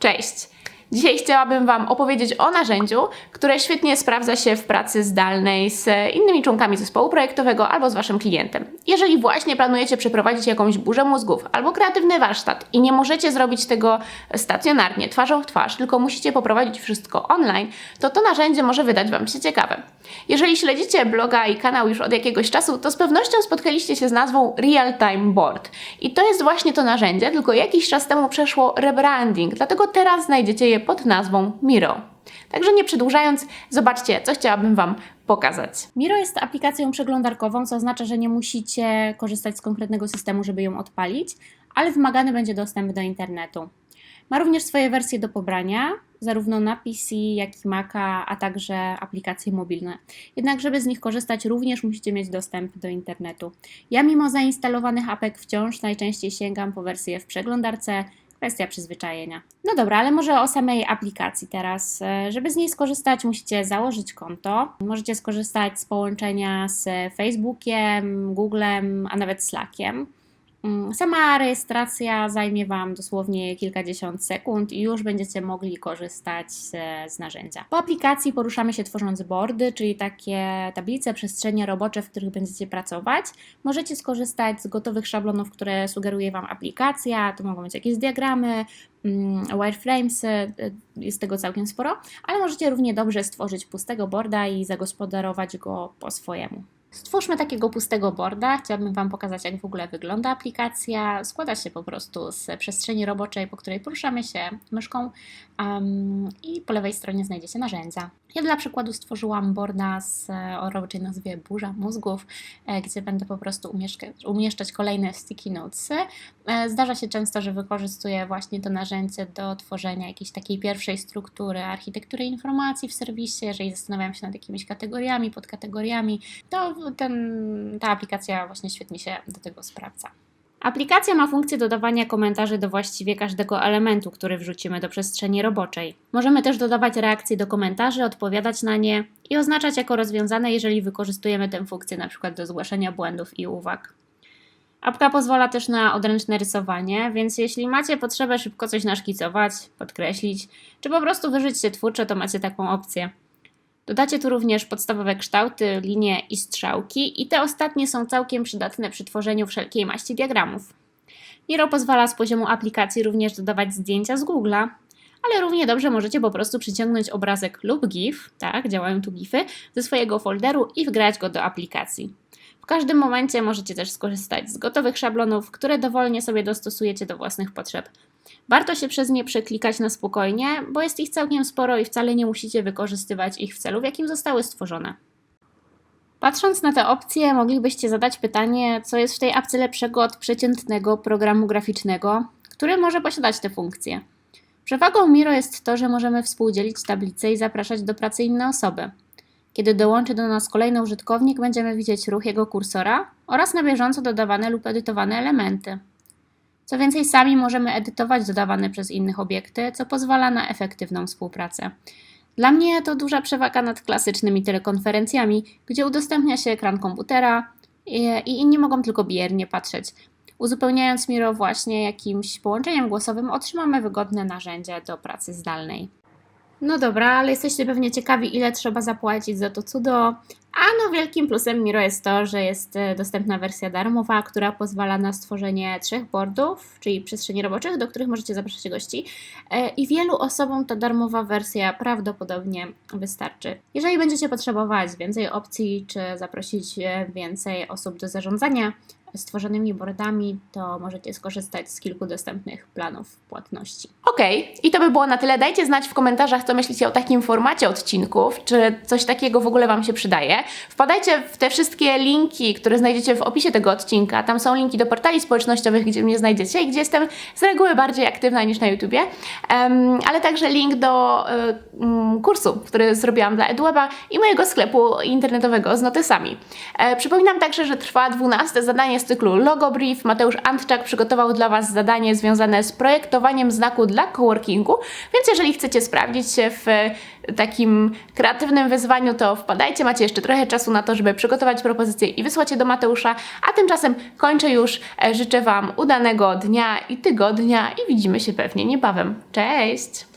Cześć! Dzisiaj chciałabym Wam opowiedzieć o narzędziu, które świetnie sprawdza się w pracy zdalnej z innymi członkami zespołu projektowego albo z Waszym klientem. Jeżeli właśnie planujecie przeprowadzić jakąś burzę mózgów albo kreatywny warsztat i nie możecie zrobić tego stacjonarnie, twarzą w twarz, tylko musicie poprowadzić wszystko online, to to narzędzie może wydać Wam się ciekawe. Jeżeli śledzicie bloga i kanał już od jakiegoś czasu, to z pewnością spotkaliście się z nazwą Real Time Board. I to jest właśnie to narzędzie, tylko jakiś czas temu przeszło rebranding, dlatego teraz znajdziecie je pod nazwą Miro. Także nie przedłużając, zobaczcie, co chciałabym Wam pokazać. Miro jest aplikacją przeglądarkową, co oznacza, że nie musicie korzystać z konkretnego systemu, żeby ją odpalić, ale wymagany będzie dostęp do internetu. Ma również swoje wersje do pobrania, zarówno na PC, jak i Maca, a także aplikacje mobilne. Jednak, żeby z nich korzystać, również musicie mieć dostęp do internetu. Ja, mimo zainstalowanych apek, wciąż najczęściej sięgam po wersję w przeglądarce. Kwestia przyzwyczajenia. No dobra, ale może o samej aplikacji teraz. E, Żeby z niej skorzystać, musicie założyć konto. Możecie skorzystać z połączenia z Facebookiem, Googlem, a nawet Slackiem. Mm, Sama rejestracja zajmie Wam dosłownie kilkadziesiąt sekund i już będziecie mogli korzystać z, narzędzia. Po aplikacji poruszamy się tworząc boardy, czyli takie tablice, przestrzenie robocze, w których będziecie pracować. Możecie skorzystać z gotowych szablonów, które sugeruje Wam aplikacja. To mogą być jakieś diagramy, mm, wireframes, y, jest tego całkiem sporo, ale możecie równie dobrze stworzyć pustego boarda i zagospodarować go po swojemu. Stwórzmy takiego pustego boarda. Chciałabym Wam pokazać, jak w ogóle wygląda aplikacja. Składa się po prostu z przestrzeni roboczej, po której poruszamy się myszką um, i po lewej stronie znajdziecie narzędzia. Ja dla przykładu stworzyłam boarda z, o roboczej nazwie Burza Mózgów, e, gdzie będę po prostu umieszczać, umieszczać kolejne sticky notesy. E, Zdarza się często, że wykorzystuję właśnie to narzędzie do tworzenia jakiejś takiej pierwszej struktury architektury informacji w serwisie. Jeżeli zastanawiam się nad jakimiś kategoriami, podkategoriami, to ten, ta aplikacja właśnie świetnie się do tego sprawdza. Aplikacja ma funkcję dodawania komentarzy do właściwie każdego elementu, który wrzucimy do przestrzeni roboczej. Możemy też dodawać reakcje do komentarzy, odpowiadać na nie i oznaczać jako rozwiązane, jeżeli wykorzystujemy tę funkcję np. do zgłaszania błędów i uwag. Apka pozwala też na odręczne rysowanie, więc jeśli macie potrzebę szybko coś naszkicować, podkreślić, czy po prostu wyżyć się twórczo, to macie taką opcję. Dodacie tu również podstawowe kształty, linie i strzałki i te ostatnie są całkiem przydatne przy tworzeniu wszelkiej maści diagramów. Miro pozwala z poziomu aplikacji również dodawać zdjęcia z Google'a, ale równie dobrze możecie po prostu przyciągnąć obrazek lub GIF, tak, działają tu GIFy, ze swojego folderu i wgrać go do aplikacji. W każdym momencie możecie też skorzystać z gotowych szablonów, które dowolnie sobie dostosujecie do własnych potrzeb. Warto się przez nie przeklikać na spokojnie, bo jest ich całkiem sporo i wcale nie musicie wykorzystywać ich w celu, w jakim zostały stworzone. Patrząc na te opcje, moglibyście zadać pytanie, co jest w tej apce lepszego od przeciętnego programu graficznego, który może posiadać te funkcje. Przewagą Miro jest to, że możemy współdzielić tablice i zapraszać do pracy inne osoby. Kiedy dołączy do nas kolejny użytkownik, będziemy widzieć ruch jego kursora oraz na bieżąco dodawane lub edytowane elementy. Co więcej, sami możemy edytować dodawane przez innych obiekty, co pozwala na efektywną współpracę. Dla mnie to duża przewaga nad klasycznymi telekonferencjami, gdzie udostępnia się ekran komputera i, inni mogą tylko biernie patrzeć. Uzupełniając Miro właśnie jakimś połączeniem głosowym, otrzymamy wygodne narzędzie do pracy zdalnej. No dobra, ale jesteście pewnie ciekawi, ile trzeba zapłacić za to cudo. A no, wielkim plusem Miro jest to, że jest e, dostępna wersja darmowa, która pozwala na stworzenie trzech boardów, czyli przestrzeni roboczych, do których możecie zapraszać gości. E, I wielu osobom ta darmowa wersja prawdopodobnie wystarczy. Jeżeli będziecie potrzebować więcej opcji, czy zaprosić e, więcej osób do zarządzania stworzonymi boardami, to możecie skorzystać z kilku dostępnych planów płatności. Okej, i to by było na tyle. Dajcie znać w komentarzach, co myślicie o takim formacie odcinków, czy coś takiego w ogóle Wam się przydaje. Wpadajcie w te wszystkie linki, które znajdziecie w opisie tego odcinka. Tam są linki do portali społecznościowych, gdzie mnie znajdziecie i gdzie jestem z reguły bardziej aktywna niż na YouTubie, Em, ale także link do mm, kursu, który zrobiłam dla EduWeba i mojego sklepu internetowego z notesami. E, przypominam także, że trwa 12 zadanie z cyklu Logo Brief. Mateusz Antczak przygotował dla Was zadanie związane z projektowaniem znaku dla coworkingu, więc jeżeli chcecie sprawdzić się w e, takim kreatywnym wyzwaniu, to wpadajcie, macie jeszcze trochę czasu na to, żeby przygotować propozycję i wysłać je do Mateusza, a tymczasem kończę już. E, Życzę Wam udanego dnia i tygodnia i widzimy się pewnie niebawem. Cześć!